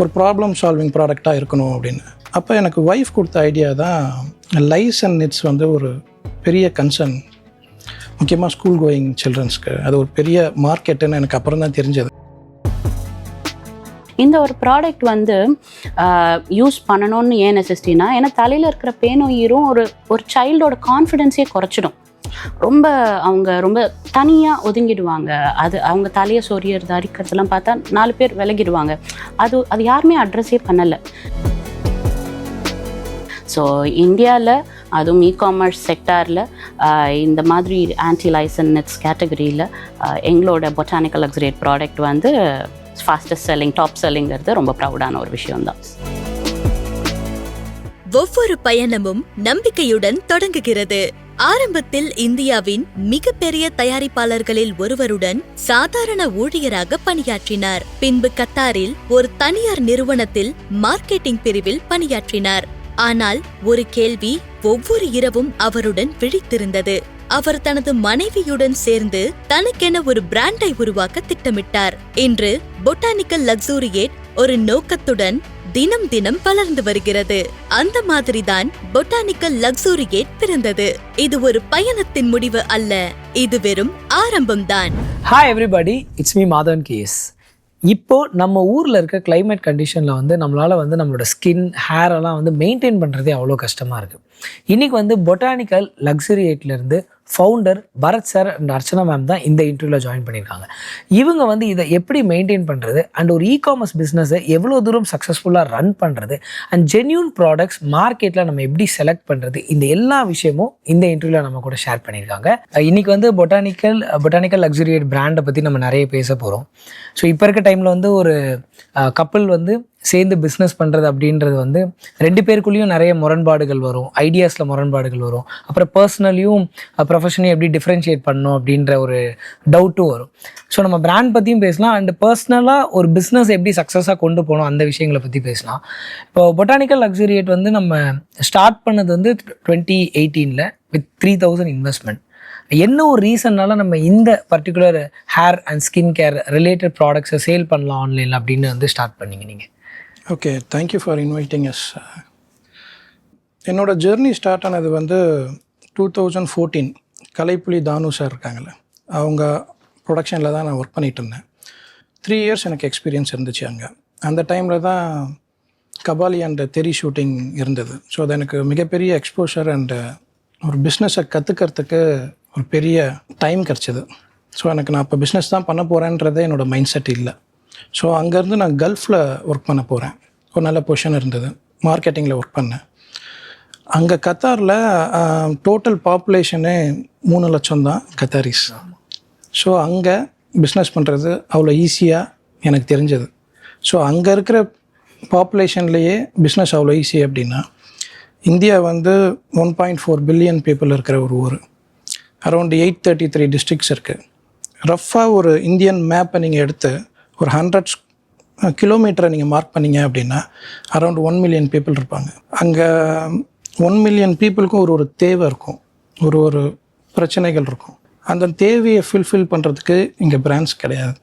ஒரு problem solving ப்ராடக்டாக இருக்கணும் அப்படின்னு. அப்போ எனக்கு ஒய்ஃப் கொடுத்த ஐடியா தான் லைஸ் அண்ட் நிட்ஸ் வந்து ஒரு பெரிய கன்சர்ன் முக்கியமாக ஸ்கூல் கோயிங் சில்ட்ரன்ஸ்க்கு அது ஒரு பெரிய மார்க்கெட்டுன்னு எனக்கு அப்புறம் தான் தெரிஞ்சது. இந்த ஒரு ப்ராடக்ட் வந்து யூஸ் பண்ணணும்னு ஏன் நெசசிட்டினா ஏன்னா தலையில் இருக்கிற பேனோயிரும் ஒரு ஒரு சைல்டோட கான்ஃபிடென்ஸே குறைச்சிடும். ரொம்ப அவங்க ரொம்ப தனியாக ஒதுங்கிடுவாங்க. அது அவங்க தலையை சொரியறது அரிக்கிறதுலாம் பார்த்தா நாலு பேர் விலகிடுவாங்க. அது அது யாருமே அட்ரஸே பண்ணலை. ஸோ இந்தியாவில் அதுவும் இ காமர்ஸ் செக்டாரில் இந்த மாதிரி ஆன்டி லைசன்ஸ் கேட்டகரியில் எங்களோட பொட்டானிக்கல் லக்ஸரியட் ப்ராடக்ட் வந்து ஃபாஸ்டஸ்ட் செல்லிங் டாப் செல்லிங்கிறது ரொம்ப ப்ரௌடான ஒரு விஷயம்தான். ஒவ்வொரு பயணமும் நம்பிக்கையுடன் தொடங்குகிறது. ஆரம்பத்தில் இந்தியாவின் மிகப்பெரிய தயாரிப்பாளர்களில் ஒருவருடன் சாதாரண ஊழியராக பணியாற்றினார். பின்பு கத்தாரில் ஒரு தனியார் நிறுவனத்தில் மார்க்கெட்டிங் பிரிவில் பணியாற்றினார். ஆனால் ஒரு கேள்வி ஒவ்வொரு இரவும் அவருடன் விழித்திருந்தது. அவர் தனது மனைவியுடன் சேர்ந்து தனக்கென ஒரு பிராண்டை உருவாக்க திட்டமிட்டார். இன்று பொட்டானிக்கல் லக்ஸூரியேட் ஒரு நோக்கத்துடன் தினம் தினம் வளர்ந்து வருகிறது. அந்த மாதிரிதான் பொட்டானிக்கல் லக்ஸூரியேட் பிறந்தது. இது ஒரு பயணத்தின் முடிவு அல்ல. இது வெறும் ஆரம்பம் தான் hi everybody it's me Madhavan guys இப்போ நம்ம ஊரில் இருக்க கிளைமேட் கண்டிஷனில் வந்து நம்மளால் வந்து நம்மளோட ஸ்கின் ஹேரெல்லாம் வந்து மெயின்டைன் பண்ணுறதே அவ்வளோ கஷ்டமாக இருக்குது இன்றைக்கி வந்து botanical லக்ஸரியேட்லேருந்து founder Bharat sir and Archana ma'am தான் இந்த இன்டர்வியூவில் ஜாயின் பண்ணியிருக்காங்க இவங்க வந்து இதை எப்படி மெயின்டைன் பண்ணுறது அண்ட் ஒரு இ காமர்ஸ் பிஸ்னஸை எவ்வளோ தூரம் சக்ஸஸ்ஃபுல்லாக ரன் பண்ணுறது அண்ட் ஜென்யூன் ப்ராடக்ட்ஸ் மார்க்கெட்டில் நம்ம எப்படி செலக்ட் பண்ணுறது இந்த எல்லா விஷயமும் இந்த இன்டர்வியூவில் நம்ம கூட ஷேர் பண்ணியிருக்காங்க இன்றைக்கி வந்து பொட்டானிக்கல் பொட்டானிக்கல் லக்ஸுரியேட் பிராண்டை பற்றி நம்ம நிறைய பேச போகிறோம் ஸோ இப்போ இருக்க டைமில் வந்து ஒரு கப்பல் வந்து சேர்ந்து பிஸ்னஸ் பண்ணுறது அப்படின்றது வந்து ரெண்டு பேருக்குள்ளேயும் நிறைய முரண்பாடுகள் வரும். ஐடியாஸில் முரண்பாடுகள் வரும். அப்புறம் பர்சனலையும் ப்ரொஃபஷனையும் எப்படி டிஃப்ரென்ஷியேட் பண்ணணும் அப்படின்ற ஒரு டவுட்டும் வரும். ஸோ நம்ம பிராண்ட் பற்றியும் பேசலாம். அண்ட் பர்சனலாக ஒரு பிஸ்னஸ் எப்படி சக்ஸஸாக கொண்டு போகணும் அந்த விஷயங்களை பற்றி பேசலாம். இப்போ பொட்டானிக்கல் லக்ஸரியேட் வந்து நம்ம ஸ்டார்ட் பண்ணது வந்து டுவெண்ட்டி எயிட்டீனில் வித் த்ரீ தௌசண்ட் இன்வெஸ்ட்மெண்ட் என்ன ஒரு ரீசன்னால நம்ம இந்த particular hair and skin care related ப்ராடக்ட்ஸை சேல் பண்ணலாம் ஆன்லைனில் அப்படின்னு வந்து ஸ்டார்ட் பண்ணீங்க நீங்கள் okay thank you for inviting yes என்னோட ஜேர்னி ஸ்டார்ட் ஆனது வந்து டூ தௌசண்ட் ஃபோர்டீன் கலைப்புலி தானு சார் இருக்காங்கள்ல அவங்க ப்ரொடக்ஷனில் தான் நான் ஒர்க் பண்ணிகிட்டு இருந்தேன். த்ரீ இயர்ஸ் எனக்கு எக்ஸ்பீரியன்ஸ் இருந்துச்சு அங்கே. அந்த டைமில் தான் கபாலி அண்ட் தெரி ஷூட்டிங் இருந்தது. ஸோ அது எனக்கு மிகப்பெரிய எக்ஸ்போஷர் அண்டு ஒரு பிஸ்னஸை கற்றுக்கிறதுக்கு ஒரு பெரிய டைம் கிடச்சிது. ஸோ எனக்கு நான் இப்போ பிஸ்னஸ் தான் பண்ண போகிறேன்றதே என்னோடய மைண்ட் செட் இல்லை. ஸோ அங்கேருந்து நான் கல்ஃபில் ஒர்க் பண்ண போகிறேன். ஒரு நல்ல பொசிஷன் இருந்தது. மார்க்கெட்டிங்கில் ஒர்க் பண்ணேன். அங்கே கத்தாரில் டோட்டல் பாப்புலேஷனே மூணு லட்சம் தான் கத்தாரிஸ். ஸோ அங்கே பிஸ்னஸ் பண்ணுறது அவ்வளோ ஈஸியாக எனக்கு தெரிஞ்சது. ஸோ அங்கே இருக்கிற பாப்புலேஷன்லேயே பிஸ்னஸ் அவ்வளோ ஈஸி அப்படின்னா இந்தியா வந்து one point four billion people இருக்கிற ஒரு ஊர். Around eight thirty three districts இருக்குது ரஃப்பாக ஒரு இந்தியன் மேப்பை நீங்கள் எடுத்து ஒரு ஹண்ட்ரட் கிலோமீட்டரை நீங்கள் மார்க் பண்ணீங்க அப்படின்னா அரௌண்ட் ஒன் மில்லியன் பீப்புள் இருப்பாங்க. அங்கே ஒன் மில்லியன் பீப்புளுக்கும் ஒரு ஒரு தேவை இருக்கும். ஒரு ஒரு பிரச்சனைகள் இருக்கும். அந்த தேவையை ஃபில்ஃபில் பண்ணுறதுக்கு இங்கே பிராண்ட்ஸ் கிடையாது.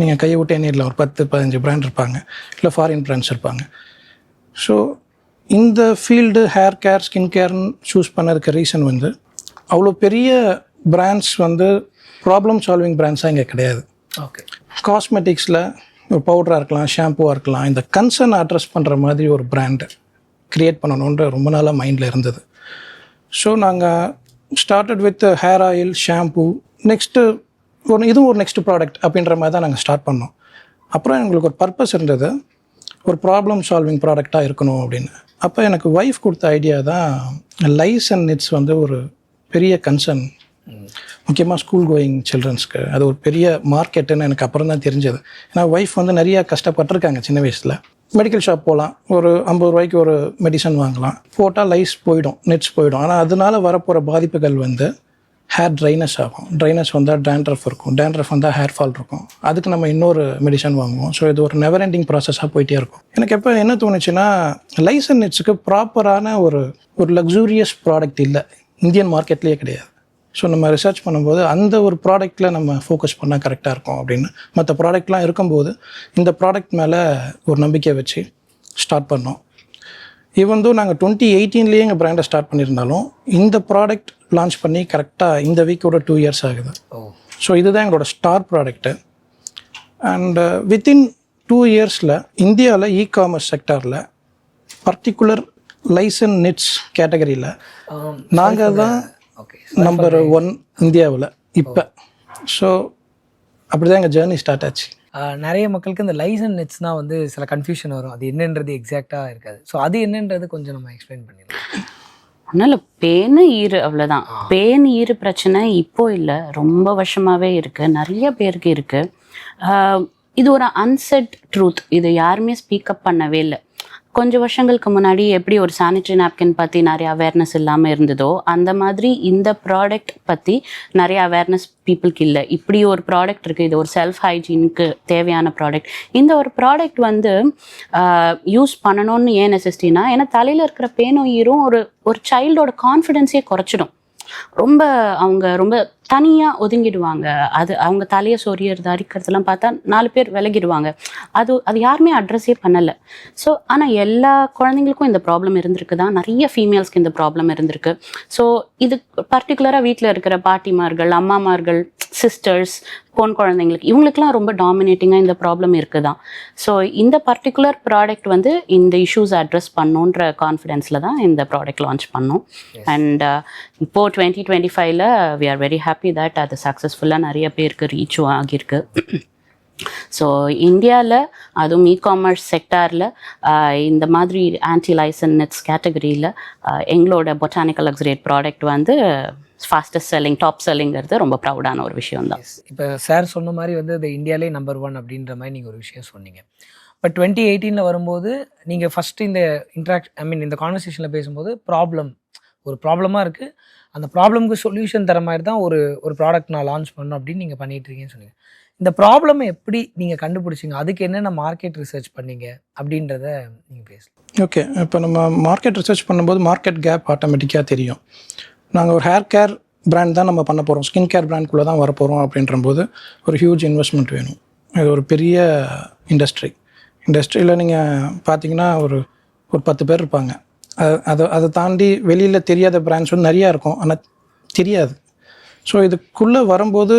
நீங்கள் கையை விட்டு எண்ணிடலாம் ஒரு பத்து பதினஞ்சு பிராண்ட் இருப்பாங்க. இல்லை ஃபாரின் பிராண்ட்ஸ் இருப்பாங்க. ஸோ இந்த ஃபீல்டு ஹேர் கேர் ஸ்கின் கேர்னு சூஸ் பண்ணதுக்கு ரீசன் வந்து அவ்வளோ பெரிய பிராண்ட்ஸ் வந்து ப்ராப்ளம் சால்விங் பிராண்ட்ஸாக இங்கே கிடையாது. ஓகே காஸ்மெட்டிக்ஸில் ஒரு பவுடராக இருக்கலாம் ஷாம்புவாக இருக்கலாம். இந்த கன்சர்ன் அட்ரஸ் பண்ணுற மாதிரி ஒரு பிராண்டு க்ரியேட் பண்ணணுன்ற ரொம்ப நாளாக மைண்டில் இருந்தது. ஸோ நாங்கள் started with hair oil shampoo next ஒரு இதுவும் ஒரு நெக்ஸ்ட் ப்ராடக்ட் அப்படின்ற மாதிரி தான் நாங்கள் ஸ்டார்ட் பண்ணோம். அப்புறம் எங்களுக்கு ஒரு பர்பஸ் இருந்தது. ஒரு ப்ராப்ளம் சால்விங் ப்ராடக்டாக இருக்கணும் அப்படின்னு. அப்போ எனக்கு ஒய்ஃப் கொடுத்த ஐடியா தான் லைஸ் அண்ட் நிட்ஸ் வந்து ஒரு பெரிய கன்சர்ன் முக்கியமாக ஸ்கூல் கோயிங் சில்ட்ரன்ஸ்க்கு அது ஒரு பெரிய மார்க்கெட்டுன்னு எனக்கு அப்புறம் தான் தெரிஞ்சது. ஏன்னா ஒய்ஃப் வந்து நிறையா கஷ்டப்பட்டிருக்காங்க சின்ன வயசில். மெடிக்கல் ஷாப் போகலாம் ஒரு ஐம்பது ரூபாய்க்கு ஒரு மெடிசன் வாங்கலாம். போட்டால் லைஸ் போயிடும் நெட்ஸ் போயிடும். ஆனால் அதனால வரப்போகிற பாதிப்புகள் வந்து ஹேர் ட்ரைனஸ் ஆகும். ட்ரைனஸ் வந்தால் டேண்ட்ரஃப் இருக்கும். டேண்ட்ரஃப் வந்தால் ஹேர் ஃபால் இருக்கும். அதுக்கு நம்ம இன்னொரு மெடிசன் வாங்குவோம். ஸோ இது ஒரு நெவர் எண்டிங் ப்ராசஸாக போயிட்டே இருக்கும். எனக்கு எப்போ என்ன தோணுச்சுன்னா லைசன் நெட்ஸுக்கு ப்ராப்பரான ஒரு ஒரு லக்ஸூரியஸ் ப்ராடக்ட் இல்லை. இந்தியன் மார்க்கெட்லேயே கிடையாது. ஸோ நம்ம ரிசர்ச் பண்ணும்போது அந்த ஒரு ப்ராடக்ட்டில் நம்ம ஃபோக்கஸ் பண்ணால் கரெக்டாக இருக்கும் அப்படின்னு. மற்ற ப்ராடக்ட்லாம் இருக்கும்போது இந்த ப்ராடக்ட் மேலே ஒரு நம்பிக்கை வச்சு ஸ்டார்ட் பண்ணோம். தோ நாங்கள் டுவெண்ட்டி எயிட்டீன்லேயே எங்கள் பிராண்டை ஸ்டார்ட் பண்ணியிருந்தாலும் இந்த ப்ராடக்ட் லான்ச் பண்ணி கரெக்டாக இந்த வீக்கோட டூ இயர்ஸ் ஆகுது. ஸோ இதுதான் எங்களோட star product and within two இயர்ஸில் இந்தியாவில் இ காமர்ஸ் செக்டாரில் பர்டிகுலர் லைசன் நிட்ஸ் கேட்டகரியில் நாங்கள் தான் நம்பர் ஒன் இந்தியாவில் இப்போ. ஸோ அப்படி தான் எங்கள் ஜேர்னி ஸ்டார்ட் ஆச்சு. நிறைய மக்களுக்கு இந்த லைசன் நெட்ஸ்னால் வந்து சில கன்ஃபியூஷன் வரும். அது என்னன்றது எக்ஸாக்டாக இருக்காது. ஸோ அது என்னன்றது கொஞ்சம் நம்ம எக்ஸ்பிளைன் பண்ணிடலாம். இல்லை பேனு ஈறு அவ்வளோதான் பேன் ஈறு பிரச்சனை இப்போ இல்லை ரொம்ப வருஷமாகவே இருக்குது நிறைய பேருக்கு இருக்குது இது ஒரு அன்செட் ட்ரூத் இது யாருமே ஸ்பீக்கப் பண்ணவே இல்லை. கொஞ்சம் வருஷங்களுக்கு முன்னாடி எப்படி ஒரு சானிட்ரி நாப்கின் பற்றி நிறைய அவேர்னஸ் இல்லாமல் இருந்ததோ அந்த மாதிரி இந்த ப்ராடக்ட் பற்றி நிறைய அவேர்னஸ் பீப்புளுக்கு இல்லை. இப்படி ஒரு ப்ராடக்ட் இருக்குது இது ஒரு செல்ஃப் ஹைஜீனுக்கு தேவையான ப்ராடக்ட் இந்த ஒரு ப்ராடக்ட் வந்து யூஸ் பண்ணணும்னு ஏன் நெசசிட்டினா ஏன்னா தலையில் இருக்கிற பேனோயிரும் ஒரு ஒரு சைல்டோட கான்ஃபிடென்ஸே குறைச்சிடும். ரொம்ப அவங்க ரொம்ப தனியாக ஒதுங்கிடுவாங்க. அது அவங்க தலையை சொரியறது அரிக்கிறதுலாம் பார்த்தா நாலு பேர் விலகிடுவாங்க. அது அது யாருமே அட்ரஸே பண்ணலை. ஸோ ஆனால் எல்லா குழந்தைங்களுக்கும் இந்த ப்ராப்ளம் இருந்திருக்கு தான். நிறைய ஃபீமேல்ஸ்க்கு இந்த ப்ராப்ளம் இருந்திருக்கு. ஸோ இது பர்டிகுலராக வீட்டில் இருக்கிற பாட்டிமார்கள் அம்மாமார்கள் சிஸ்டர்ஸ் பொன் குழந்தைங்களுக்கு. இவங்களுக்குலாம் ரொம்ப டாமினேட்டிங்காக இந்த ப்ராப்ளம் இருக்குதான். ஸோ இந்த பர்டிகுலர் ப்ராடக்ட் வந்து இந்த இஷ்யூஸ் அட்ரஸ் பண்ணுன்ற கான்ஃபிடென்ஸில் தான் இந்த ப்ராடக்ட் லான்ச் பண்ணோம். அண்ட் இப்போது டுவெண்ட்டி டுவெண்ட்டி ஃபைவ்ல we are very happy that அது சக்ஸஸ்ஃபுல்லாக நிறைய பேருக்கு ரீச்சும் ஆகியிருக்கு. ஸோ இந்தியாவில் அதுவும் இ காமர்ஸ் செக்டாரில் இந்த மாதிரி ஆன்டி லைசன் நெட்ஸ் கேட்டகரியில் எங்களோட பொட்டானிக்கல் லக்ஸரேட் ப்ராடக்ட் வந்து ஃபாஸ்டஸ்ட் செல்லிங் டாப் செல்லிங்கிறது ரொம்ப ப்ரௌடான ஒரு விஷயம் தான் இப்போ சார் சொன்ன மாதிரி வந்து இந்த இந்தியாலே நம்பர் ஒன் அப்படின்ற மாதிரி நீங்கள் ஒரு விஷயம் சொன்னீங்க. பட் டுவெண்ட்டி எயிட்டீனில் வரும்போது நீங்கள் ஃபஸ்ட்டு இந்த இன்ட்ராக்ட் ஐ மீன் இந்த கான்வர்சேஷனில் பேசும்போது ப்ராப்ளம் ஒரு ப்ராப்ளமாக இருக்குது அந்த ப்ராப்ளம்க்கு சொல்யூஷன் தர மாதிரி தான் ஒரு ஒரு ப்ராடக்ட் நான் லான்ச் பண்ணணும் அப்படின்னு நீங்கள் பண்ணிட்டு இருக்கீங்கன்னு சொன்னீங்க. இந்த ப்ராப்ளமை எப்படி நீங்கள் கண்டுபிடிச்சிங்க? அதுக்கு என்னென்ன மார்க்கெட் ரிசர்ச் பண்ணீங்க? அப்படின்றத நீங்கள் பேசலாம். ஓகே இப்போ நம்ம மார்க்கெட் ரிசர்ச் பண்ணும்போது மார்க்கெட் கேப் ஆட்டோமேட்டிக்காக தெரியும். நாங்கள் ஒரு ஹேர் கேர் பிராண்ட் தான் நம்ம பண்ண போகிறோம் ஸ்கின் கேர் பிராண்ட்குள்ளே தான் வரப்போகிறோம் அப்படின்றபோது ஒரு ஹியூஜ் இன்வெஸ்ட்மெண்ட் வேணும். இது ஒரு பெரிய இண்டஸ்ட்ரி இண்டஸ்ட்ரியில் நீங்கள் பார்த்தீங்கன்னா ஒரு ஒரு பத்து பேர் இருப்பாங்க. அது அதை அதை தாண்டி வெளியில் தெரியாத பிராண்ட்ஸ் வந்து நிறையா இருக்கும். ஆனால் தெரியாது. ஸோ இதுக்குள்ளே வரும்போது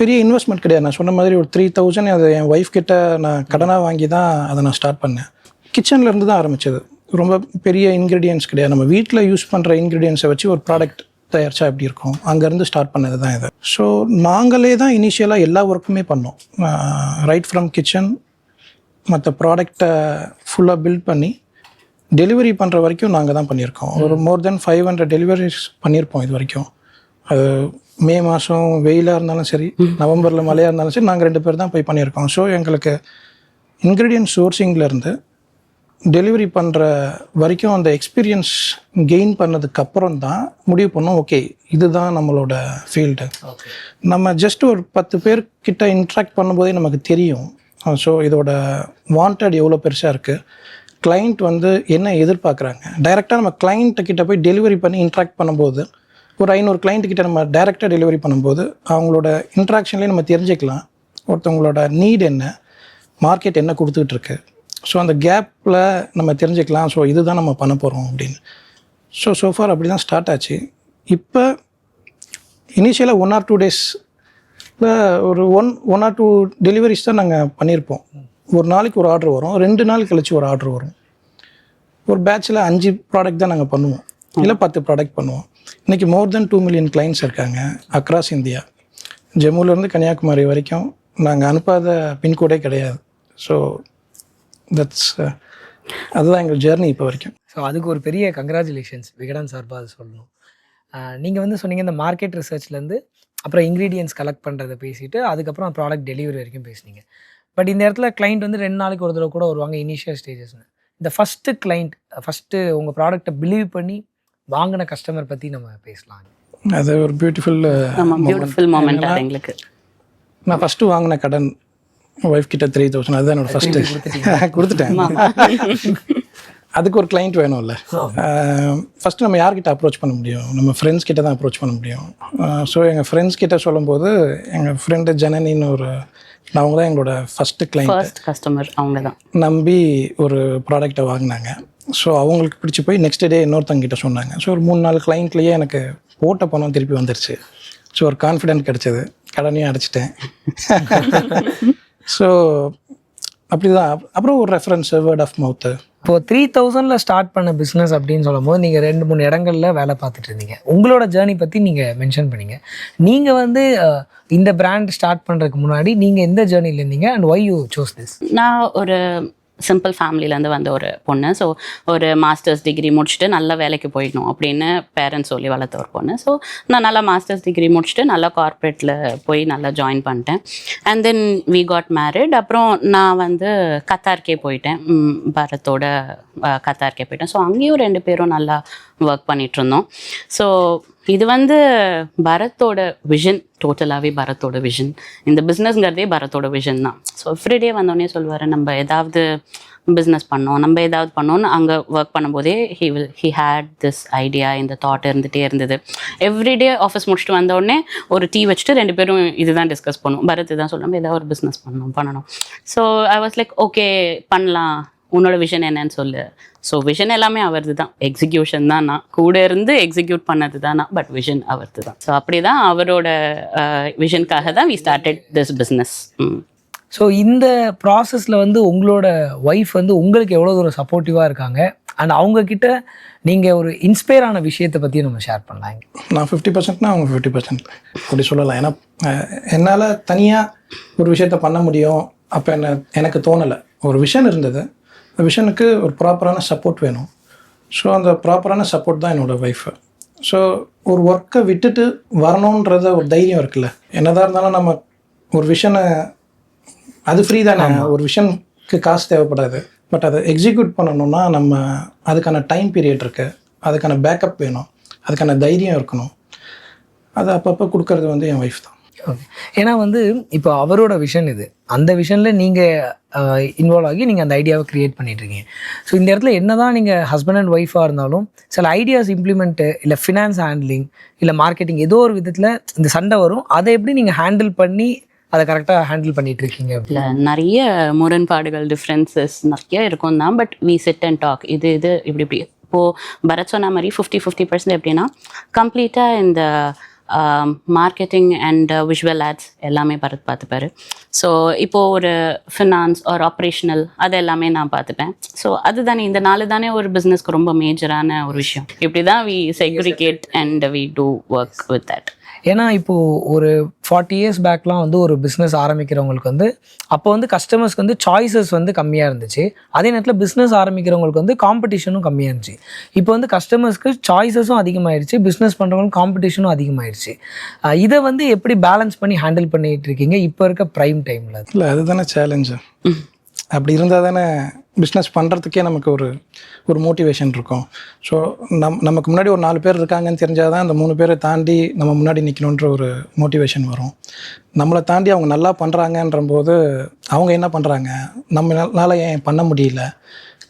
பெரிய இன்வெஸ்ட்மெண்ட் கிடையாது. நான் சொன்ன மாதிரி ஒரு த்ரீ தௌசண்ட் அதை என் ஒய்ஃப் கிட்ட நான் கடனாக வாங்கி தான் அதை நான் ஸ்டார்ட் பண்ணேன். கிச்சன்லேருந்து தான் ஆரம்பித்தது ரொம்ப பெரிய இன்க்ரீடியன்ஸ் கிடையாது. நம்ம வீட்டில் யூஸ் பண்ணுற இன்க்ரீடியன்ஸை வச்சு ஒரு ப்ராடக்ட் தயாரிச்சா எப்படி இருக்கும்? அங்கேருந்து ஸ்டார்ட் பண்ணது தான் இது. ஸோ நாங்களே தான் இனிஷியலாக எல்லா ஒர்க்குமே பண்ணோம். ரைட் ஃப்ரம் கிச்சன் மற்ற ப்ராடக்டை ஃபுல்லாக பில்ட் பண்ணி டெலிவரி பண்ணுற வரைக்கும் நாங்கள் தான் பண்ணியிருக்கோம். ஒரு more then five hundred deliveries பண்ணியிருப்போம் இது வரைக்கும். அது மே மாதம் வெயிலாக இருந்தாலும் சரி நவம்பரில் மழையாக இருந்தாலும் சரி நாங்கள் ரெண்டு பேர் தான் போய் பண்ணியிருக்கோம். ஸோ எங்களுக்கு இன்க்ரீடியன்ட் சோர்சிங்லேருந்து டெலிவரி பண்ணுற வரைக்கும் அந்த எக்ஸ்பீரியன்ஸ் கெயின் பண்ணதுக்கு அப்புறம் தான் முடிவு பண்ணோம். ஓகே இதுதான் நம்மளோட ஃபீல்டு நம்ம ஜஸ்ட் ஒரு பத்து பேர் கிட்ட இன்ட்ராக்ட் பண்ணும்போதே நமக்கு தெரியும். ஸோ இதோட வாண்டட் எவ்வளோ பெருசாக இருக்குது கிளைண்ட் வந்து என்ன எதிர்பார்க்குறாங்க? டைரெக்டாக நம்ம client கிட்ட போய் டெலிவரி பண்ணி இன்ட்ராக்ட் பண்ணும்போது ஒரு ஐநூறு client கிட்ட நம்ம டைரெக்டாக டெலிவரி பண்ணும்போது அவங்களோட இன்ட்ராக்ஷன்லேயே நம்ம தெரிஞ்சுக்கலாம். ஒருத்தவங்களோட நீட் என்ன மார்க்கெட் என்ன கொடுத்துக்கிட்டு இருக்கு. ஸோ அந்த கேப்பில் நம்ம தெரிஞ்சுக்கலாம். ஸோ இதுதான் நம்ம பண்ண போகிறோம் அப்படின்னு. ஸோ சோஃபார் அப்படி தான் ஸ்டார்ட் ஆச்சு. இப்போ இனிஷியலாக ஒன் ஆர் டூ டேஸ் ஒரு one one or two deliveries தான் நாங்கள் பண்ணியிருப்போம் ஒரு நாளைக்கு ஒரு ஆர்டர் வரும். ரெண்டு நாள் கழிச்சு ஒரு ஆர்டர் வரும். ஒரு பேட்சில் அஞ்சு ப்ராடக்ட் தான் நாங்கள் பண்ணுவோம். இல்லை பத்து ப்ராடக்ட் பண்ணுவோம். இன்றைக்கி more than two million clients இருக்காங்க அக்ராஸ் இந்தியா. ஜம்முலேருந்து கன்னியாகுமரி வரைக்கும் நாங்கள் அனுப்பாத பின்கோடே கிடையாது. ஸோ தட்ஸ் அதுதான் எங்கள் ஜேர்னி இப்போ வரைக்கும். ஸோ அதுக்கு ஒரு பெரிய கங்க்ராச்சுலேஷன்ஸ் விகடன் சார்பாக அது சொல்லணும். நீங்கள் வந்து சொன்னீங்க இந்த மார்க்கெட் ரிசர்ச்லேருந்து அப்புறம் இன்க்ரீடியன்ஸ் கலெக்ட் பண்ணுறதை பேசிட்டு அதுக்கப்புறம் ப்ராடக்ட் டெலிவரி வரைக்கும் பேசுனீங்க. பட் இந்த இடத்துல கிளைண்ட் வந்து ரெண்டு நாளைக்கு ஒரு தடவை கூட வருவாங்க இனிஷியல் ஸ்டேஜஸ்னு இந்த ஃபஸ்ட்டு கிளைண்ட் ஃபஸ்ட்டு உங்கள் ப்ராடக்ட்டை பிலீவ் பண்ணி வாங்கின கஸ்டமர் பற்றி நம்ம பேசலாம். அது ஒரு பியூட்டிஃபுல் பியூட்டிஃபுல் மூமெண்ட் எங்களுக்கு. நான் ஃபஸ்ட்டு வாங்கின கடன் ஒய்ஃப் கிட்ட த்ரீ தௌசண்ட் அதுதான் என்னோட ஃபஸ்ட்டு கொடுத்துட்டேன். அதுக்கு ஒரு கிளைண்ட் வேணும்ல. ஃபஸ்ட்டு நம்ம யார்கிட்ட அப்ரோச் பண்ண முடியும்? நம்ம ஃப்ரெண்ட்ஸ் கிட்ட தான் அப்ரோச் பண்ண முடியும். ஸோ எங்கள் ஃப்ரெண்ட்ஸ் கிட்ட சொல்லும்போது எங்கள் ஃப்ரெண்டு ஜனனின்னு ஒரு அவங்க தான் எங்களோட ஃபஸ்ட்டு கிளைண்ட் கஸ்டமர் அவங்க தான். நம்பி ஒரு ப்ராடக்ட்டை வாங்கினாங்க. ஸோ அவங்களுக்கு பிடிச்சி போய் நெக்ஸ்ட் டே இன்னொருத்தங்க கிட்ட சொன்னாங்க. ஸோ ஒரு மூணு நாலு கிளைண்ட்லேயே எனக்கு போட்ட பணம் திருப்பி வந்துருச்சு. ஸோ ஒரு கான்ஃபிடென்ட் கிடச்சிது. கடனையும் அடைச்சிட்டேன். ஸோ அப்படி தான் அப்புறம் ஒரு ரெஃபரன்ஸ் வேர்ட் ஆஃப் மவுத்து இப்போ த்ரீ தௌசண்டில் ஸ்டார்ட் பண்ண பிஸ்னஸ் அப்படின்னு சொல்லும்போது நீங்கள் ரெண்டு மூணு இடங்கள்ல வேலை பார்த்துட்டு இருந்தீங்க. உங்களோட ஜேர்னி பற்றி நீங்கள் மென்ஷன் பண்ணீங்க. நீங்கள் வந்து இந்த பிராண்ட் ஸ்டார்ட் பண்ணுறதுக்கு முன்னாடி நீங்கள் எந்த ஜேர்னியில் இருந்தீங்க? And why you choose this நான் ஒரு சிம்பிள் ஃபேமிலியிலேருந்து வந்த ஒரு பொண்ணு. ஸோ ஒரு மாஸ்டர்ஸ் டிகிரி முடிச்சுட்டு நல்ல வேலைக்கு போயிடணும் அப்படின்னு பேரண்ட்ஸ் சொல்லி வளர்த்த ஒரு பொண்ணு. ஸோ நான் நல்லா மாஸ்டர்ஸ் டிகிரி முடிச்சுட்டு நல்லா கார்ப்பரேட்டில் போய் நல்லா ஜாயின் பண்ணிட்டேன். And then we got married அப்புறம் நான் வந்து கத்தார்க்கே போயிட்டேன். ம், பரத்தோட கத்தார்க்கே போயிட்டேன். ஸோ அங்கேயும் ரெண்டு பேரும் நல்லா ஒர்க் பண்ணிகிட்ருந்தோம் ஸோ இது வந்து பரத்தோட விஷன் டோட்டலாகவே பரத்தோட விஷன் இந்த பிஸ்னஸ்ங்கிறதே பரத்தோட விஷன் தான். ஸோ எவ்ரிடே வந்தோடனே சொல்லுவார் நம்ம ஏதாவது பிஸ்னஸ் பண்ணோம் நம்ம ஏதாவது பண்ணோன்னு அங்கே ஒர்க் பண்ணும்போதே he will he had this idea இந்த தாட் இருந்துகிட்டே இருந்தது. எவ்ரிடே ஆஃபீஸ் முடிச்சுட்டு வந்தோடனே ஒரு டீ வச்சுட்டு ரெண்டு பேரும் இதுதான் டிஸ்கஸ் பண்ணுவோம். பரத் தான் சொல்லணும் ஏதாவது ஒரு பிஸ்னஸ் பண்ணணும் பண்ணணும். So I was like okay பண்ணலாம். உன்னோட விஷன் என்னன்னு சொல்லு. ஸோ விஷன் எல்லாமே அவரது தான் எக்ஸிக்யூஷன் தான் நான். கூட இருந்து எக்ஸிக்யூட் பண்ணது தான் நான். பட் விஷன் அவரது தான் ஸோ அப்படி தான் அவரோட விஷனுக்காக தான் we started this business so இந்த ப்ராசஸில் வந்து உங்களோட ஒய்ஃப் வந்து உங்களுக்கு எவ்வளோ தூரம் சப்போர்ட்டிவாக இருக்காங்க? அண்ட் அவங்க கிட்ட நீங்கள் ஒரு இன்ஸ்பயர் ஆன விஷயத்தை பற்றி நம்ம ஷேர் பண்ணலாம் நான் ஃபிஃப்டி பர்சன்ட்னா அவங்க ஃபிஃப்டி பர்சன்ட் அப்படி சொல்லலாம். ஏன்னா என்னால் தனியாக ஒரு விஷயத்த பண்ண முடியும். அப்போ என்ன எனக்கு தோணலை. ஒரு விஷன் இருந்தது. அந்த விஷனுக்கு ஒரு ப்ராப்பரான சப்போர்ட் வேணும். ஸோ அந்த ப்ராப்பரான சப்போர்ட் தான் என்னோடய ஒய்ஃபு ஸோ ஒரு ஒர்க்கை விட்டுட்டு வரணுன்றத ஒரு தைரியம் இருக்குல்ல. என்னதான் இருந்தாலும் நம்ம ஒரு விஷனை அது ஃப்ரீ தானே. ஒரு விஷனுக்கு காசு தேவைப்படாது. பட் அதை எக்ஸிக்யூட் பண்ணணும்னா நம்ம அதுக்கான டைம் பீரியட் இருக்குது அதுக்கான பேக்கப் வேணும். அதுக்கான தைரியம் இருக்கணும். அது அப்பப்போ கொடுக்கறது வந்து என் ஒய்ஃப் தான். ஏன்னா வந்து இப்போ அவரோட விஷன் இது. அந்த விஷனில் நீங்கள் இன்வால்வ் ஆகி நீங்கள் அந்த ஐடியாவை க்ரியேட் பண்ணிட்டுருக்கீங்க. ஸோ இந்த இடத்துல என்ன தான் நீங்கள் ஹஸ்பண்ட் அண்ட் ஒய்ஃபாக இருந்தாலும் சில ஐடியாஸ் இம்ப்ளிமெண்ட்டு இல்லை ஃபினான்ஸ் ஹேண்ட்லிங் இல்லை மார்க்கெட்டிங் ஏதோ ஒரு விதத்தில் இந்த சண்டை வரும். அதை எப்படி நீங்கள் ஹேண்டில் பண்ணி அதை கரெக்டாக ஹேண்டில் பண்ணிட்டு இருக்கீங்க இல்லை நிறைய முரண்பாடுகள் டிஃப்ரென்சஸ் நிறைய இருக்கும் தான். But we sit and talk இது இது இப்படி இப்படி. இப்போது பரத் சொன்ன மாதிரி ஃபிஃப்டி ஃபிஃப்டி பர்சன்ட் எப்படின்னா கம்ப்ளீட்டாக இந்த மார்க்கெட்டிங் அண்ட் விஷுவல் ஆட்ஸ் எல்லாமே பரத் பார்த்துப்பாரு. ஸோ இப்போது ஒரு ஃபினான்ஸ் ஒரு ஆப்ரேஷனல் அது எல்லாமே நான் பார்த்துப்பேன். ஸோ அதுதானே இந்த நாலு தானே ஒரு பிஸ்னஸ்க்கு ரொம்ப மேஜரான ஒரு விஷயம். இப்படி தான் we segregate and we do work with that ஏன்னா இப்போது ஒரு ஃபார்ட்டி இயர்ஸ் பேக்லாம் வந்து ஒரு பிஸ்னஸ் ஆரம்பிக்கிறவங்களுக்கு வந்து அப்போ வந்து கஸ்டமர்ஸ்க்கு வந்து சாய்ஸஸ் வந்து கம்மியாக இருந்துச்சு. அதே நேரத்தில் பிஸ்னஸ் ஆரம்பிக்கிறவங்களுக்கு வந்து காம்படிஷனும் கம்மியாக இருந்துச்சு. இப்போ வந்து கஸ்டமர்ஸ்க்கு சாய்ஸஸும் அதிகமாயிருச்சு பிஸ்னஸ் பண்ணுறவங்களுக்கு காம்படிஷனும் அதிகமாயிருச்சு. அஹ் இதை வந்து எப்படி பேலன்ஸ் பண்ணி ஹேண்டில் பண்ணிட்டு இருக்கீங்க? இப்போ இருக்க ப்ரைம் டைமில் இல்லை அதுதானே சேலஞ்சு அப்படி இருந்தால் தானே பிஸ்னஸ் பண்ணுறதுக்கே நமக்கு ஒரு ஒரு மோட்டிவேஷன் இருக்கும். ஸோ நம் நமக்கு முன்னாடி ஒரு நாலு பேர் இருக்காங்கன்னு தெரிஞ்சால் தான் அந்த மூணு பேரை தாண்டி நம்ம முன்னாடி நிற்கணுன்ற ஒரு மோட்டிவேஷன் வரும். நம்மளை தாண்டி அவங்க நல்லா பண்ணுறாங்கன்ற போது அவங்க என்ன பண்ணுறாங்க நம்மளால் ஏன் பண்ண முடியல?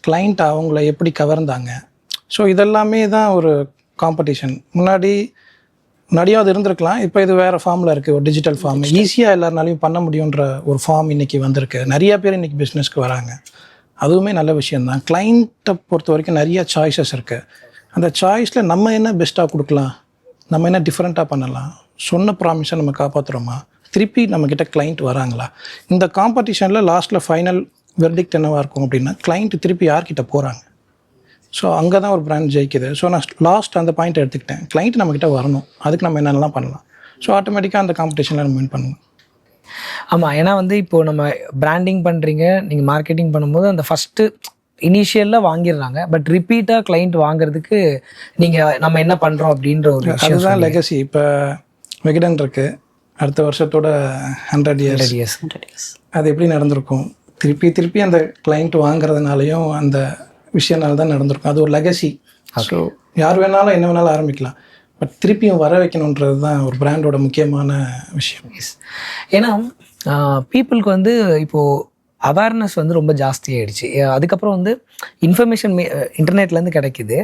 கிளைண்ட் அவங்கள எப்படி கவர்ந்தாங்க? ஸோ இதெல்லாமே தான் ஒரு காம்படிஷன் முன்னாடி முன்னாடியும் அது இருந்திருக்கலாம். இப்போ இது வேறு ஃபார்மில் இருக்குது ஒரு டிஜிட்டல் ஃபார்ம் ஈஸியாக எல்லாருனாலையும் பண்ண முடியுன்ற ஒரு ஃபார்ம் இன்றைக்கி வந்திருக்கு. நிறைய பேர் இன்றைக்கி பிஸ்னஸ்க்கு வராங்க. அதுவுமே நல்ல விஷயந்தான் கிளைண்ட்டை பொறுத்த வரைக்கும் நிறைய சாய்ஸஸ் இருக்குது அந்த சாய்ஸில் நம்ம என்ன பெஸ்ட்டாக கொடுக்கலாம்? நம்ம என்ன டிஃப்ரெண்ட்டாக பண்ணலாம்? சொன்ன ப்ராமிஸை நம்ம காப்பாற்றுறோமா திருப்பி நம்மக்கிட்ட கிளைண்ட் வராங்களா? இந்த காம்படிஷனில் லாஸ்ட்டில் ஃபைனல் வெர்டிக்ட் என்னவாக இருக்கும் அப்படின்னா கிளைண்ட் திருப்பி யார்கிட்ட போகிறாங்க ஸோ அங்கே தான் ஒரு பிராண்ட் ஜெயிக்குது. ஸோ நான் லாஸ்ட் அந்த பாயிண்ட் எடுத்துக்கிட்டேன். கிளைண்ட் நம்மக்கிட்ட வரணும். அதுக்கு நம்ம என்னென்னலாம் பண்ணலாம்? ஸோ ஆட்டோமேட்டிக்காக அந்த காம்படிஷனில் நம்ம வின் பண்ணணும் ஆமாம் ஏன்னா வந்து இப்போ நம்ம பிராண்டிங் பண்ணுறீங்க நீங்கள் மார்க்கெட்டிங் பண்ணும்போது அந்த ஃபஸ்ட்டு இனிஷியலில் வாங்கிடுறாங்க. பட் ரிப்பீட்டாக கிளைண்ட் வாங்குறதுக்கு நீங்கள் நம்ம என்ன பண்ணுறோம் அப்படின்ற ஒரு அதுதான் லெகசி இப்போ விகடன் இருக்குது அடுத்த வருஷத்தோட ஹண்ட்ரட் இயர்ஸ் எஸ் அது எப்படி நடந்திருக்கும்? திருப்பி திருப்பி அந்த கிளைண்ட் வாங்குறதுனாலையும் அந்த விஷயனால தான் நடந்திருக்கும். அது ஒரு லெகசி ஸோ யார் வேணாலும் என்ன வேணாலும் ஆரம்பிக்கலாம். பட் திருப்பியும் வர வைக்கணுன்றது தான் ஒரு பிராண்டோட முக்கியமான விஷயம். ஏன்னா பீப்புளுக்கு வந்து இப்போது அவேர்னஸ் வந்து ரொம்ப ஜாஸ்தியாயிடுச்சு அஹ் அதுக்கப்புறம் வந்து இன்ஃபர்மேஷன் இன்டர்நெட்லேருந்து கிடைக்குது.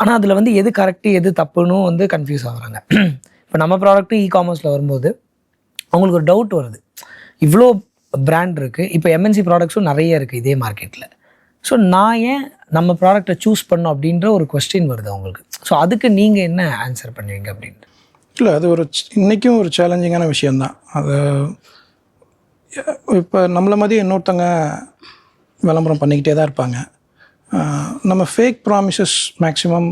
ஆனால் அதில் வந்து எது கரெக்டு எது தப்புன்னு வந்து கன்ஃபியூஸ் ஆகுறாங்க. இப்போ நம்ம ப்ராடக்ட்டும் இ காமர்ஸில் வரும்போது அவங்களுக்கு ஒரு டவுட் வருது. இவ்வளோ பிராண்ட் இருக்குது இப்போ எம்என்சி ப்ராடக்ட்ஸும் நிறைய இருக்குது இதே மார்க்கெட்டில் ஸோ நான் ஏன் நம்ம ப்ராடக்ட்டை சூஸ் பண்ணோம் அப்படின்ற ஒரு கொஸ்டின் வருது அவங்களுக்கு. ஸோ அதுக்கு நீங்கள் என்ன ஆன்சர் பண்ணுவீங்க அப்படின்ட்டு? இல்லை அது ஒரு இன்னைக்கும் ஒரு சேலஞ்சிங்கான விஷயந்தான் அது இப்போ நம்மளை மாதிரி இன்னொருத்தங்க விளம்பரம் பண்ணிக்கிட்டே தான் இருப்பாங்க. நம்ம ஃபேக் ப்ராமிசஸ் மேக்ஸிமம்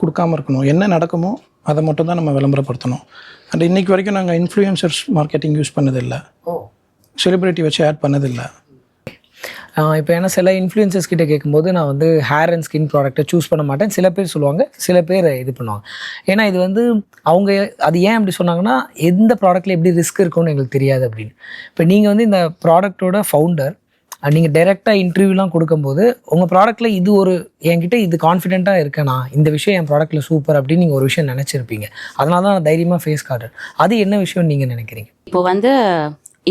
கொடுக்காம இருக்கணும். என்ன நடக்குமோ அதை மட்டும் தான் நம்ம விளம்பரப்படுத்தணும். அண்ட் இன்னைக்கு வரைக்கும் நாங்கள் இன்ஃப்ளூயன்சர்ஸ் மார்க்கெட்டிங் யூஸ் பண்ணதில்லை. செலிப்ரிட்டி வச்சு ஆட் பண்ணதில்லை. இப்போ ஏன்னா சில இன்ஃப்ளூயன்சஸ் கிட்ட கேட்கும்போது நான் வந்து ஹேர் அண்ட் ஸ்கின் ப்ராடக்ட்டை சூஸ் பண்ண மாட்டேன். சில பேர் சொல்லுவாங்க சில பேர் இது பண்ணுவாங்க. ஏன்னா இது வந்து அவங்க அது ஏன் அப்படி சொன்னாங்கன்னா எந்த ப்ராடக்ட்டில் எப்படி ரிஸ்க் இருக்கும்னு எங்களுக்கு தெரியாது அப்படின்னு. இப்போ நீங்கள் வந்து இந்த ப்ராடக்ட்டோட ஃபவுண்டர் நீங்கள் டைரெக்டாக இன்டர்வியூலாம் கொடுக்கும்போது உங்கள் ப்ராடக்ட்டில் இது ஒரு என்கிட்ட இது கான்ஃபிடென்ட்டாக இருக்கேனா? இந்த விஷயம் என் ப்ராடக்ட்டில் சூப்பர் அப்படின்னு நீங்கள் ஒரு விஷயம் நினச்சிருப்பீங்க. அதனால தான் நான் தைரியமாக ஃபேஸ் காட்டுறேன். அது என்ன விஷயம்னு நீங்கள் நினைக்கிறீங்க? இப்போ வந்து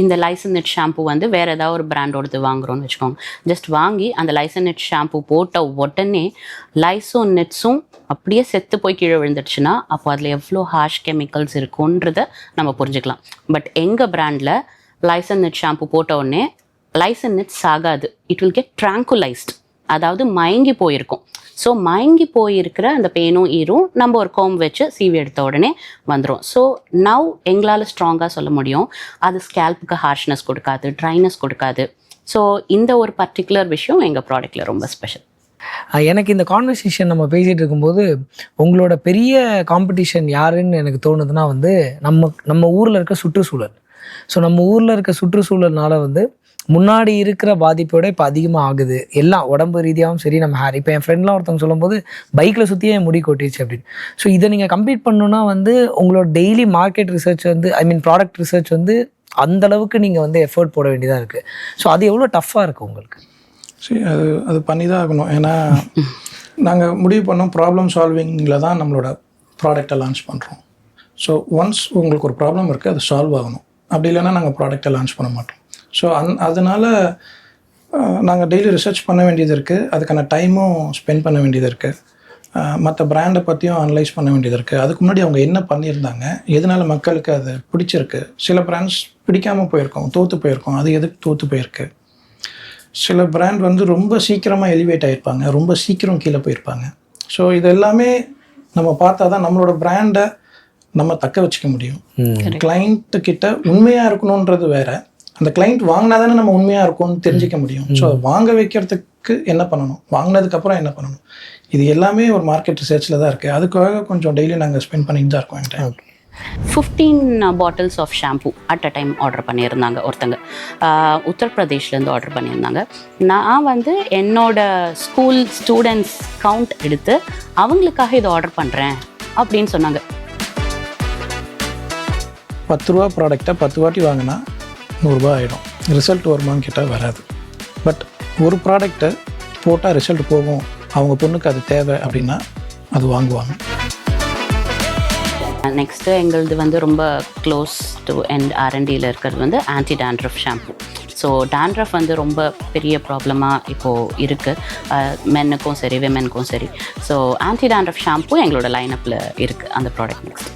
இந்த லைசன் நெட் ஷாம்பு வந்து வேறு ஏதாவது ஒரு பிராண்டோடது வாங்குறோம்னு வச்சுக்கோங்க. ஜஸ்ட் வாங்கி அந்த லைசன் ஷாம்பு போட்ட உடனே லைசோ நெட்ஸும் அப்படியே செத்து போய் கீழே விழுந்துடுச்சுன்னா அப்போ அதில் எவ்வளோ ஹாஷ் கெமிக்கல்ஸ் இருக்குன்றத நம்ம புரிஞ்சுக்கலாம். பட் எங்கள் பிராண்டில் லைசன் நெட் ஷாம்பு போட்ட உடனே லைசன் நெட்ஸ் ஆகாது. இட் வில் கெட் ட்ராங்குலைஸ்ட் அதாவது மயங்கி போயிருக்கும். ஸோ மயங்கி போயிருக்கிற அந்த பேனும் ஈரும் நம்ம ஒரு கோம் வச்சு சீவி எடுத்த உடனே வந்துடும் ஸோ நவ் எங்களால் ஸ்ட்ராங்காக சொல்ல முடியும். அது ஸ்கேல்புக்கு ஹார்ஷ்னஸ் கொடுக்காது ட்ரைனஸ் கொடுக்காது. ஸோ இந்த ஒரு பர்டிகுலர் விஷயம் எங்கள் ப்ராடக்ட்டில் ரொம்ப ஸ்பெஷல் எனக்கு இந்த கான்வர்சேஷன் நம்ம பேசிகிட்டு இருக்கும்போது உங்களோட பெரிய காம்படிஷன் யாருன்னு எனக்கு தோணுதுன்னா வந்து நம்ம நம்ம ஊரில் இருக்க சுற்றுச்சூழல். ஸோ நம்ம ஊரில் இருக்க சுற்றுச்சூழல்னால வந்து முன்னாடி இருக்கிற பாதிப்போட இப்போ அதிகமாக ஆகுது. எல்லாம் உடம்பு ரீதியாகவும் சரி நம்ம ஹேர் இப்போ என் ஃப்ரெண்ட்லாம் ஒருத்தவங்க சொல்லும்போது பைக்கில் சுற்றியே என் முடி கொட்டிடுச்சு அப்படின்னு. ஸோ இதை நீங்கள் கம்ப்ளீட் பண்ணணுன்னா வந்து உங்களோட டெய்லி மார்க்கெட் ரிசர்ச் வந்து ஐ மீன் ப்ராடக்ட் ரிசர்ச் வந்து அந்த அளவுக்கு நீங்கள் வந்து எஃபர்ட் போட வேண்டியதாக இருக்குது ஸோ அது எவ்வளோ டஃப்பாக இருக்குது உங்களுக்கு? சரி அது அது பண்ணி தான் ஆகணும். ஏன்னா நாங்கள் முடிவு பண்ணோம் ப்ராப்ளம் சால்விங்கில் தான் நம்மளோட ப்ராடக்டை லான்ச் பண்ணுறோம் ஸோ ஒன்ஸ் உங்களுக்கு ஒரு ப்ராப்ளம் இருக்குது அது சால்வ் ஆகணும். அப்படி இல்லைன்னா நாங்கள் ப்ராடக்டை லான்ச் பண்ண மாட்டோம். ஸோ அந் அதனால் நாங்கள் டெய்லி ரிசர்ச் பண்ண வேண்டியது இருக்குது அதுக்கான டைமும் ஸ்பெண்ட் பண்ண வேண்டியது இருக்குது மற்ற பிராண்டை பற்றியும் அனலைஸ் பண்ண வேண்டியது இருக்குது அதுக்கு முன்னாடி அவங்க என்ன பண்ணியிருந்தாங்க? எதனால மக்களுக்கு அது பிடிச்சிருக்கு? சில பிராண்ட்ஸ் பிடிக்காமல் போயிருக்கோம் தோற்று போயிருக்கோம். அது எதுக்கு தோற்று போயிருக்கு? சில பிராண்ட் வந்து ரொம்ப சீக்கிரமாக எலிவேட் ஆகிருப்பாங்க ரொம்ப சீக்கிரம் கீழே போயிருப்பாங்க. ஸோ இது எல்லாமே நம்ம பார்த்தா தான் நம்மளோட பிராண்டை நம்ம தக்க வச்சுக்க முடியும். கிளைண்ட்டு கிட்ட உண்மையாக இருக்கணுன்றது வேற. அந்த கிளைண்ட் வாங்கினா தானே நம்ம உண்மையாக இருக்கோம்னு தெரிஞ்சுக்க முடியும். ஸோ வாங்க வைக்கிறதுக்கு என்ன பண்ணணும்? வாங்கினதுக்கப்புறம் என்ன பண்ணணும்? இது எல்லாமே ஒரு மார்க்கெட் ரிசர்ச்சில் தான் இருக்குது அதுக்காக கொஞ்சம் டெய்லி நாங்கள் ஸ்பெண்ட் பண்ணிட்டு தான் இருக்கோம் என்கிட்ட. Fifteen bottles of shampoo at a time order பண்ணியிருந்தாங்க ஒருத்தங்க. உத்தரப்பிரதேஷ்லேருந்து ஆர்டர் பண்ணியிருந்தாங்க. நான் வந்து என்னோட ஸ்கூல் ஸ்டூடெண்ட்ஸ் கவுண்ட் எடுத்து அவங்களுக்காக இதை ஆர்டர் பண்ணுறேன் அப்படின்னு சொன்னாங்க. பத்து ரூபா ப்ராடக்டை பத்து வாட்டி வாங்கினா நூறுரூபா ஆகிடும் ரிசல்ட் வருமானு கேட்டால் வராது. பட் ஒரு ப்ராடக்ட்டை போட்டால் ரிசல்ட் போகும். அவங்க பொண்ணுக்கு அது தேவை அப்படின்னா அது வாங்குவாங்க. நெக்ஸ்ட்டு எங்களுது வந்து ரொம்ப க்ளோஸ் டு அண்ட் ஆர்என்டியில் இருக்கிறது வந்து anti dandruff shampoo so dandruff வந்து ரொம்ப பெரிய ப்ராப்ளமாக இப்போது இருக்குது மென்னுக்கும் சரி விமென்க்கும் சரி. ஸோ ஆன்டி டேண்ட்ரஃப் ஷாம்பு எங்களோட லைனப்பில் இருக்குது அந்த ப்ராடக்ட் நெக்ஸ்ட்